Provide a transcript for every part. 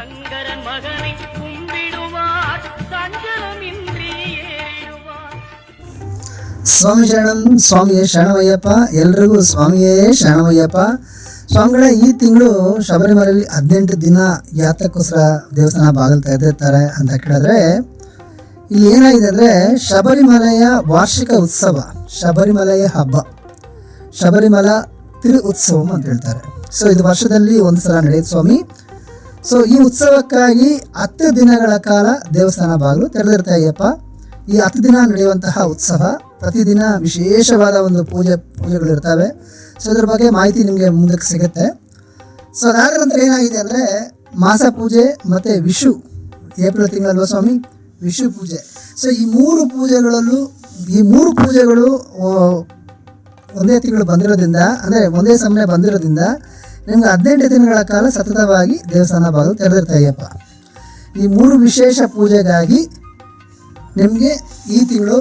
சங்கரன் மகனை கும்பிடுவார் சஞ்சலமின்றி ஏறிடுவார் ಸ್ವಾಮಿ ಶರಣಂ ಸ್ವಾಮಿಯೇ ಶರಣಮಯ್ಯಪ್ಪ ಎಲ್ರಿಗೂ ಸ್ವಾಮಿಯೇ ಶರಣಮಯ್ಯಪ್ಪ ಸ್ವಾಮಿಗಳ ಈ ತಿಂಗಳು ಶಬರಿಮಲೆಯಲ್ಲಿ ಹದಿನೆಂಟು ದಿನ ಯಾತ್ರಕ್ಕೋಸ್ಕರ ದೇವಸ್ಥಾನ ಬಾಗಿಲು ತೆರೆದಿರ್ತಾರೆ ಅಂತ ಕೇಳಿದ್ರೆ ಇಲ್ಲಿ ಏನಾಗಿದೆ ಅಂದರೆ ಶಬರಿಮಲೆಯ ವಾರ್ಷಿಕ ಉತ್ಸವ ಶಬರಿಮಲೆಯ ಹಬ್ಬ ಶಬರಿಮಲ ತಿರು ಉತ್ಸವಂ ಅಂತ ಹೇಳ್ತಾರೆ ಸೊ ಇದು ವರ್ಷದಲ್ಲಿ ಒಂದು ಸಲ ನಡೆಯುತ್ತೆ ಸ್ವಾಮಿ ಸೊ ಈ ಉತ್ಸವಕ್ಕಾಗಿ ಹತ್ತು ದಿನಗಳ ಕಾಲ ದೇವಸ್ಥಾನ ಬಾಗಿಲು ತೆರೆದಿರ್ತಾ ಇದೆಯಪ್ಪ ಈ ಹತ್ತು ದಿನ ನಡೆಯುವಂತಹ ಉತ್ಸವ ಪ್ರತಿದಿನ ವಿಶೇಷವಾದ ಒಂದು ಪೂಜೆ, ಪೂಜೆಗಳು ಇರ್ತವೆ. ಸೊ ಅದ್ರ ಬಗ್ಗೆ ಮಾಹಿತಿ ನಿಮಗೆ ಮುಂದಕ್ಕೆ ಸಿಗುತ್ತೆ. ಸೊ ಅದಾದ ನಂತರ ಏನಾಗಿದೆ ಅಂದರೆ ಮಾಸ ಪೂಜೆ ಮತ್ತು ವಿಷು ಏಪ್ರಿಲ್ ತಿಂಗಳಲ್ವ ಸ್ವಾಮಿ? ವಿಷು ಪೂಜೆ. ಸೊ ಈ ಮೂರು ಪೂಜೆಗಳಲ್ಲೂ, ಈ ಮೂರು ಪೂಜೆಗಳು ಒಂದೇ ತಿಂಗಳು ಬಂದಿರೋದ್ರಿಂದ, ಅಂದರೆ ಒಂದೇ ಸಮಯ ಬಂದಿರೋದ್ರಿಂದ ನಿಮ್ಗೆ ಹದಿನೆಂಟು ದಿನಗಳ ಕಾಲ ಸತತವಾಗಿ ದೇವಸ್ಥಾನ ಬಾಗಿಲು ತೆರೆದಿರ್ತಾಯಪ್ಪ ಈ ಮೂರು ವಿಶೇಷ ಪೂಜೆಗಾಗಿ ನಿಮಗೆ ಈ ತಿಂಗಳು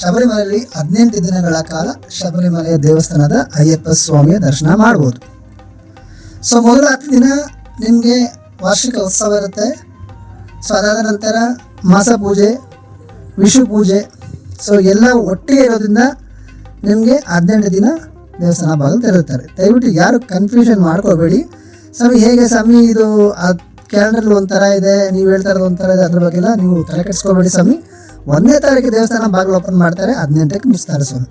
ಶಬರಿಮಲೆಯಲ್ಲಿ ಹದಿನೆಂಟು ದಿನಗಳ ಕಾಲ ಶಬರಿಮಲೆಯ ದೇವಸ್ಥಾನದ ಅಯ್ಯಪ್ಪ ಸ್ವಾಮಿಯ ದರ್ಶನ ಮಾಡ್ಬೋದು. ಸೊ ಮೊದಲ ಹತ್ತು ದಿನ ನಿಮಗೆ ವಾರ್ಷಿಕ ಉತ್ಸವ ಇರುತ್ತೆ. ಸೊ ಅದಾದ ನಂತರ ಮಾಸ ಪೂಜೆ ವಿಷು ಪೂಜೆ. ಸೊ ಎಲ್ಲ ಒಟ್ಟಿಗೆ ಇರೋದ್ರಿಂದ ನಿಮಗೆ ಹದಿನೆಂಟು ದಿನ ದೇವಸ್ಥಾನ ಬಾಗಿಲು ತೆರೆಯುತ್ತಾರೆ ದಯವಿಟ್ಟು ಯಾರು ಕನ್ಫ್ಯೂಷನ್ ಮಾಡ್ಕೋಬೇಡಿ. ಸ್ವಾಮಿ, ಹೇಗೆ ಸ್ವಾಮಿ ಇದು ಕ್ಯಾಲೆಂಡರ್ ಒಂಥರ ಇದೆ, ನೀವು ಹೇಳ್ತಾ ಇರೋದು ಒಂಥರ ಇದೆ, ಅದ್ರ ಬಗ್ಗೆ ಎಲ್ಲ ನೀವು ತಲೆ ಕೆಡಿಸ್ಕೋಬೇಡಿ ಸ್ವಾಮಿ. ಒಂದನೇ ತಾರೀಕು ದೇವಸ್ಥಾನ ಬಾಗಿಲು ಓಪನ್ ಮಾಡ್ತಾರೆ, ಹದಿನೆಂಟಕ್ಕೆ ಮುಗಿಸ್ತಾರೆ ಸ್ವಾಮಿ.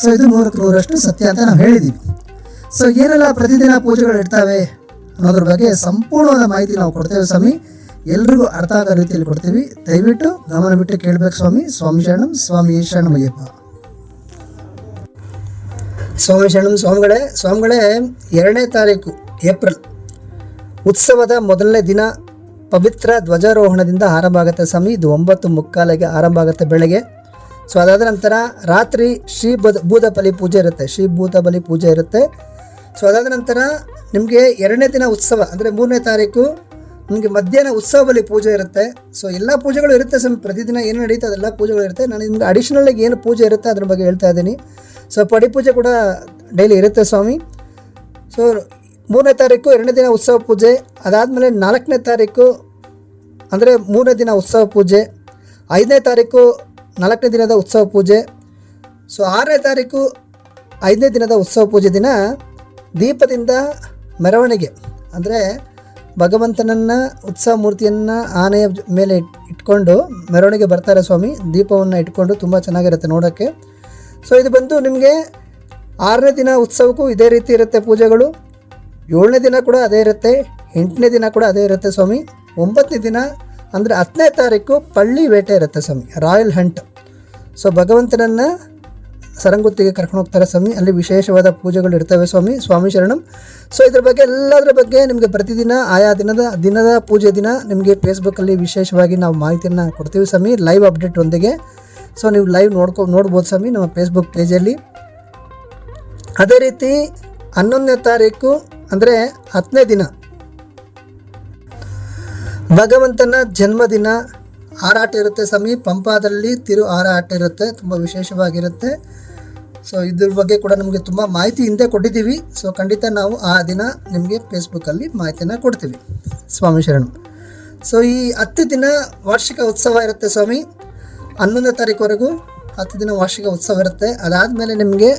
ಸೊ ಇದು ನೂರಕ್ಕೆ ನೂರಷ್ಟು ಸತ್ಯ ಅಂತ ನಾವು ಹೇಳಿದ್ದೀವಿ ಸೊ ಏನೆಲ್ಲ ಪ್ರತಿದಿನ ಪೂಜೆಗಳು ಇರ್ತಾವೆ ಅನ್ನೋದ್ರ ಬಗ್ಗೆ ಸಂಪೂರ್ಣವಾದ ಮಾಹಿತಿ ನಾವು ಕೊಡ್ತೇವೆ ಸ್ವಾಮಿ. ಎಲ್ರಿಗೂ ಅರ್ಥ ಆಗೋ ರೀತಿಯಲ್ಲಿ ಕೊಡ್ತೀವಿ. ದಯವಿಟ್ಟು ಗಮನ ಬಿಟ್ಟು ಕೇಳಬೇಕು ಸ್ವಾಮಿ. ಸ್ವಾಮಿ ಶರಣಂ, ಸ್ವಾಮಿ ಶರಣಮಯ್ಯಪ್ಪ. ಸ್ವಾಮಿ ಶರಣಂ ಸ್ವಾಮಿಗಳೇ ಸ್ವಾಮಿಗಳೇ, ಎರಡನೇ ತಾರೀಕು, ಏಪ್ರಿಲ್. ಉತ್ಸವದ ಮೊದಲನೇ ದಿನ ಪವಿತ್ರ ಧ್ವಜಾರೋಹಣದಿಂದ ಆರಂಭ ಆಗುತ್ತೆ ಸ್ವಾಮಿ. ಇದು ಒಂಬತ್ತು ಮುಕ್ಕಾಲಿಗೆ ಆರಂಭ ಆಗುತ್ತೆ ಬೆಳಗ್ಗೆ. ಸೊ ಅದಾದ ನಂತರ ರಾತ್ರಿ ಶ್ರೀ ಬುಧ ಭೂತಬಲಿ ಪೂಜೆ ಇರುತ್ತೆ. ಶ್ರೀ ಭೂತಬಲಿ ಪೂಜೆ ಇರುತ್ತೆ. ಸೊ ಅದಾದ ನಂತರ ನಿಮಗೆ ಎರಡನೇ ದಿನ ಉತ್ಸವ, ಅಂದರೆ ಮೂರನೇ ತಾರೀಕು, ನಿಮಗೆ ಮಧ್ಯಾಹ್ನ ಉತ್ಸವ ಬಲಿ ಪೂಜೆ ಇರುತ್ತೆ. ಸೊ ಎಲ್ಲ ಪೂಜೆಗಳು ಇರುತ್ತೆ ಸ್ವಾಮಿ. ಪ್ರತಿದಿನ ಏನು ನಡೀತದೆ ಅದೆಲ್ಲ ಪೂಜೆಗಳು ಇರುತ್ತೆ. ನಾನು ನಿಮಗೆ ಅಡಿಷನಲ್ಲಾಗಿ ಏನು ಪೂಜೆ ಇರುತ್ತೆ ಅದ್ರ ಬಗ್ಗೆ ಹೇಳ್ತಾ ಇದ್ದೀನಿ. ಸೊ ಪಡಿ ಪೂಜೆ ಕೂಡ ಡೈಲಿ ಇರುತ್ತೆ ಸ್ವಾಮಿ ಸೊ ಮೂರನೇ ತಾರೀಕು ಎರಡನೇ ದಿನ ಉತ್ಸವ ಪೂಜೆ ಅದಾದಮೇಲೆ ನಾಲ್ಕನೇ ತಾರೀಕು ಅಂದರೆ ಮೂರನೇ ದಿನ ಉತ್ಸವ ಪೂಜೆ ಐದನೇ ತಾರೀಕು ನಾಲ್ಕನೇ ದಿನದ ಉತ್ಸವ ಪೂಜೆ ಸೊ ಆರನೇ ತಾರೀಕು ಐದನೇ ದಿನದ ಉತ್ಸವ ಪೂಜೆ ದಿನ ದೀಪದಿಂದ ಮೆರವಣಿಗೆ ಅಂದರೆ ಭಗವಂತನನ್ನು ಉತ್ಸವ ಮೂರ್ತಿಯನ್ನು ಆನೆಯ ಮೇಲೆ ಇಟ್- ಇಟ್ಕೊಂಡು ಮೆರವಣಿಗೆ ಬರ್ತಾರೆ ಸ್ವಾಮಿ ದೀಪವನ್ನು ಇಟ್ಕೊಂಡು ತುಂಬ ಚೆನ್ನಾಗಿರುತ್ತೆ ನೋಡೋಕ್ಕೆ ಸೊ ಇದು ಬಂದು ನಿಮಗೆ ಆರನೇ ದಿನ ಉತ್ಸವಕ್ಕೂ ಇದೇ ರೀತಿ ಇರುತ್ತೆ ಪೂಜೆಗಳು. ಏಳನೇ ದಿನ ಕೂಡ ಅದೇ ಇರುತ್ತೆ. ಎಂಟನೇ ದಿನ ಕೂಡ ಅದೇ ಇರುತ್ತೆ ಸ್ವಾಮಿ. ಒಂಬತ್ತನೇ ದಿನ ಅಂದರೆ ಹತ್ತನೇ ತಾರೀಕು ಪಳ್ಳಿ ಬೇಟೆ ಇರುತ್ತೆ ಸ್ವಾಮಿ, ರಾಯಲ್ ಹಂಟ್. ಸೊ ಭಗವಂತನನ್ನು ಸರಂಗುತ್ತಿಗೆ ಕರ್ಕೊಂಡು ಹೋಗ್ತಾರೆ ಸ್ವಾಮಿ. ಅಲ್ಲಿ ವಿಶೇಷವಾದ ಪೂಜೆಗಳು ಇರ್ತವೆ ಸ್ವಾಮಿ ಸ್ವಾಮಿ ಶರಣಂ. ಸೊ ಇದ್ರ ಬಗ್ಗೆ ಎಲ್ಲದರ ಬಗ್ಗೆ ನಿಮಗೆ ಪ್ರತಿದಿನ ಆಯಾ ದಿನದ ದಿನದ ಪೂಜೆ ದಿನ ನಿಮಗೆ ಫೇಸ್ಬುಕ್ಕಲ್ಲಿ ವಿಶೇಷವಾಗಿ ನಾವು ಮಾಹಿತಿಯನ್ನು ಕೊಡ್ತೀವಿ ಸ್ವಾಮಿ. ಲೈವ್ ಅಪ್ಡೇಟ್ ಒಂದಿಗೆ. ಸೊ ನೀವು ಲೈವ್ ನೋಡ್ಕೊ, ನೋಡ್ಬೋದು ಸ್ವಾಮಿ, ನಮ್ಮ ಫೇಸ್ಬುಕ್ ಪೇಜಲ್ಲಿ ಅದೇ ರೀತಿ ಹನ್ನೊಂದನೇ ತಾರೀಕು ಅಂದರೆ ಹತ್ತನೇ ದಿನ. ಭಗವಂತನ ಜನ್ಮದಿನ ಹಾರಾಟ ಇರುತ್ತೆ ಸ್ವಾಮಿ. ಪಂಪಾದಲ್ಲಿ ತಿರು ಹಾರಾಟ ಇರುತ್ತೆ, ತುಂಬ ವಿಶೇಷವಾಗಿರುತ್ತೆ. ಸೊ ಇದ್ರ ಬಗ್ಗೆ ಕೂಡ ನಮಗೆ ತುಂಬ ಮಾಹಿತಿ ಹಿಂದೆ ಕೊಟ್ಟಿದ್ದೀವಿ. ಸೊ ಖಂಡಿತ ನಾವು ಆ ದಿನ ನಿಮಗೆ ಫೇಸ್ಬುಕ್ಕಲ್ಲಿ ಮಾಹಿತಿನ ಕೊಡ್ತೀವಿ. ಸ್ವಾಮಿ ಶರಣು. ಸೊ ಈ ಹತ್ತು ದಿನ ವಾರ್ಷಿಕ ಉತ್ಸವ ಇರುತ್ತೆ ಸ್ವಾಮಿ. ಹನ್ನೊಂದನೇ ತಾರೀಕುವರೆಗೂ ಹತ್ತು ದಿನ ವಾರ್ಷಿಕ ಉತ್ಸವ ಇರುತ್ತೆ. ಅದಾದಮೇಲೆ ನಿಮಗೆ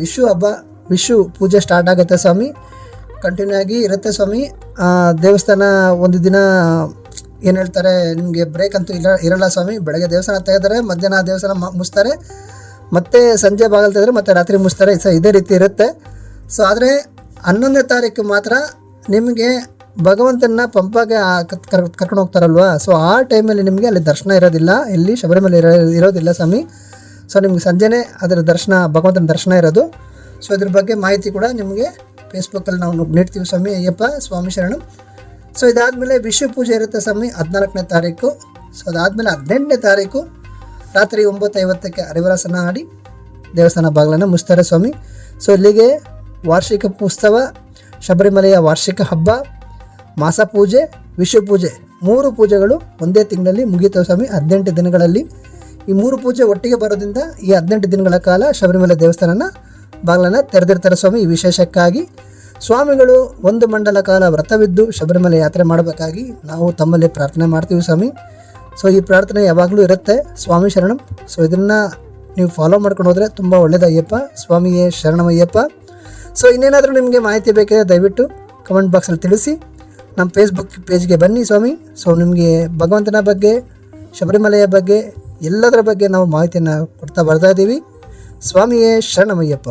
ವಿಷು ಹಬ್ಬ ವಿಷು ಪೂಜೆ ಸ್ಟಾರ್ಟ್ ಆಗುತ್ತೆ ಸ್ವಾಮಿ. ಕಂಟಿನ್ಯೂ ಆಗಿ ಇರುತ್ತೆ ಸ್ವಾಮಿ. ದೇವಸ್ಥಾನ ಒಂದು ದಿನ ಏನು ಹೇಳ್ತಾರೆ, ನಿಮಗೆ ಬ್ರೇಕ್ ಅಂತೂ ಇಲ್ಲ, ಇರಲ್ಲ ಸ್ವಾಮಿ. ಬೆಳಗ್ಗೆ ದೇವಸ್ಥಾನ ತೆಗೆದರೆ ಮಧ್ಯಾಹ್ನ ದೇವಸ್ಥಾನ ಮುಗಿಸ್ತಾರೆ ಮತ್ತೆ ಸಂಜೆ ಬಾಗಲ್ ತೆಗೆದ್ರೆ ಮತ್ತೆ ರಾತ್ರಿ ಮುಚ್ತಾರೆ. ಸೊ ಇದೇ ರೀತಿ ಇರುತ್ತೆ. ಸೊ ಆದರೆ ಹನ್ನೊಂದನೇ ತಾರೀಕು ಮಾತ್ರ ನಿಮಗೆ ಭಗವಂತನ ಪಂಪಾಗೆ ಕರ್ಕೊಂಡು ಹೋಗ್ತಾರಲ್ವಾ? ಸೊ ಆ ಟೈಮಲ್ಲಿ ನಿಮಗೆ ಅಲ್ಲಿ ದರ್ಶನ ಇರೋದಿಲ್ಲ. ಇಲ್ಲಿ ಶಬರಿಮಲೆ ಇರೋ, ಇರೋದಿಲ್ಲ ಸ್ವಾಮಿ. ಸೊ ನಿಮ್ಗೆ ಸಂಜೆನೇ ಅದರ ದರ್ಶನ, ಭಗವಂತನ ದರ್ಶನ ಇರೋದು. ಸೊ ಇದ್ರ ಬಗ್ಗೆ ಮಾಹಿತಿ ಕೂಡ ನಿಮಗೆ ಫೇಸ್ಬುಕ್ಕಲ್ಲಿ ನಾವು ನೀಡ್ತೀವಿ ಸ್ವಾಮಿ. ಅಯ್ಯಪ್ಪ, ಸ್ವಾಮಿ ಶರಣು. ಸೊ ಇದಾದಮೇಲೆ ವಿಶ್ವ ಪೂಜೆ ಇರುತ್ತೆ ಸ್ವಾಮಿ, ಹದಿನಾಲ್ಕನೇ ತಾರೀಕು. ಸೊ ಅದಾದಮೇಲೆ ಹದಿನೆಂಟನೇ ತಾರೀಕು, ರಾತ್ರಿ ಒಂಬತ್ತೈವತ್ತಕ್ಕೆ ಹರಿವರಸನ ಆಡಿ ದೇವಸ್ಥಾನ ಬಾಗಿಲನ್ನು ಮುಚ್ತಾರೆ ಸ್ವಾಮಿ. ಸೊ ಇಲ್ಲಿಗೆ ವಾರ್ಷಿಕ ಉತ್ಸವ ಶಬರಿಮಲೆಯ ವಾರ್ಷಿಕ ಹಬ್ಬ ಮಾಸ ಪೂಜೆ, ವಿಶ್ವ ಪೂಜೆ ಮೂರು ಪೂಜೆಗಳು ಒಂದೇ ತಿಂಗಳಲ್ಲಿ ಮುಗೀತವೆ ಸ್ವಾಮಿ. ಹದಿನೆಂಟು ದಿನಗಳಲ್ಲಿ ಈ ಮೂರು ಪೂಜೆ ಒಟ್ಟಿಗೆ ಬರೋದ್ರಿಂದ ಈ ಹದಿನೆಂಟು ದಿನಗಳ ಕಾಲ ಶಬರಿಮಲೆ ದೇವಸ್ಥಾನನ ಬಾಗಿಲನ್ನು ತೆರೆದಿರ್ತಾರೆ ಸ್ವಾಮಿ. ಈ ವಿಶೇಷಕ್ಕಾಗಿ ಸ್ವಾಮಿಗಳು ಒಂದು ಮಂಡಲ ಕಾಲ ವ್ರತವಿದ್ದು ಶಬರಿಮಲೆ ಯಾತ್ರೆ ಮಾಡಬೇಕಾಗಿ ನಾವು ತಮ್ಮಲ್ಲಿ ಪ್ರಾರ್ಥನೆ ಮಾಡ್ತೀವಿ ಸ್ವಾಮಿ. ಸೊ, ಈ ಪ್ರಾರ್ಥನೆ ಯಾವಾಗಲೂ ಇರುತ್ತೆ. ಸ್ವಾಮಿ ಶರಣಂ. ಸೊ, ಇದನ್ನು ನೀವು ಫಾಲೋ ಮಾಡ್ಕೊಂಡು ಹೋದರೆ ತುಂಬ ಒಳ್ಳೆಯದಯ್ಯಪ್ಪ ಸ್ವಾಮಿಯೇ ಶರಣಮಯ್ಯಪ್ಪ. ಸೊ, ಇನ್ನೇನಾದರೂ ನಿಮಗೆ ಮಾಹಿತಿ ಬೇಕಿದ್ರೆ ದಯವಿಟ್ಟು ಕಮೆಂಟ್ ಬಾಕ್ಸಲ್ಲಿ ತಿಳಿಸಿ. ನಮ್ಮ ಫೇಸ್ಬುಕ್ ಪೇಜ್ಗೆ ಬನ್ನಿ ಸ್ವಾಮಿ. ಸೊ ನಿಮಗೆ ಭಗವಂತನ ಬಗ್ಗೆ, ಶಬರಿಮಲೆಯ ಬಗ್ಗೆ, ಎಲ್ಲದರ ಬಗ್ಗೆ ನಾವು ಮಾಹಿತಿಯನ್ನು ಕೊಡ್ತಾ ಬರ್ತಾ ಇದ್ದೀವಿ ಸ್ವಾಮಿಯೇ ಶರಣಮಯ್ಯಪ್ಪ.